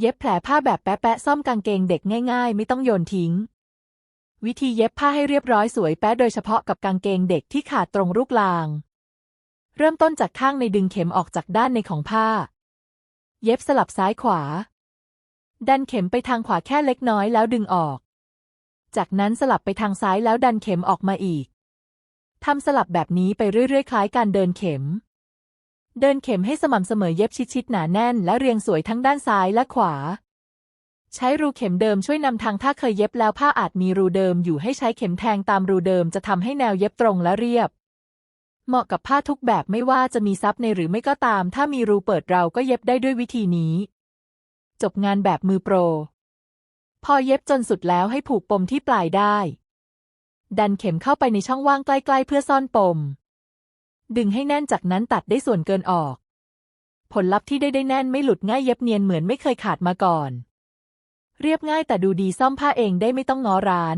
เย็บแผลผ้าแบบแปะๆซ่อมกางเกงเด็กง่าย ๆ ไม่ต้องโยนทิ้ง วิธีเย็บผ้าให้เรียบร้อยสวยแป๊ะโดยเฉพาะกับกางเกงเด็กที่ขาดตรงรูปราง เริ่มต้นจากข้างในดึงเข็มออกจากด้านในของผ้า เย็บสลับซ้ายขวา ดันเข็มไปทางขวาแค่เล็กน้อยแล้วดึงออก จากนั้นสลับไปทางซ้ายแล้วดันเข็มออกมาอีกทำสลับแบบนี้ไปเรื่อยๆ คล้ายการเดินเข็ม เดินเข็มให้สม่ำเสมอเย็บชิดๆหนาแน่น และเรียงสวยทั้งด้านซ้ายและขวา ใช้รูเข็มเดิมช่วยนำทางถ้าเคยเย็บแล้วผ้าอาจมีรูเดิมอยู่ให้ใช้เข็มแทงตามรูเดิมจะทำให้แนวเย็บตรงและเรียบ เหมาะกับผ้าทุกแบบไม่ว่าจะมีซับในหรือไม่ก็ตาม ถ้ามีรูเปิดเราก็เย็บได้ด้วยวิธีนี้ จบงานแบบมือโปร พอเย็บจนสุดแล้วให้ผูกปมที่ปลายได้ ดันเข็มเข้าไปในช่องว่างใกล้ ๆ เพื่อซ่อนปม ดึงให้แน่นจากนั้นตัดได้ส่วนเกินออก ผลลัพธ์ที่ได้ได้แน่นไม่หลุดง่ายเย็บเนียนเหมือนไม่เคยขาดมาก่อน เรียบง่ายแต่ดูดีซ่อมผ้าเองได้ไม่ต้องง้อร้าน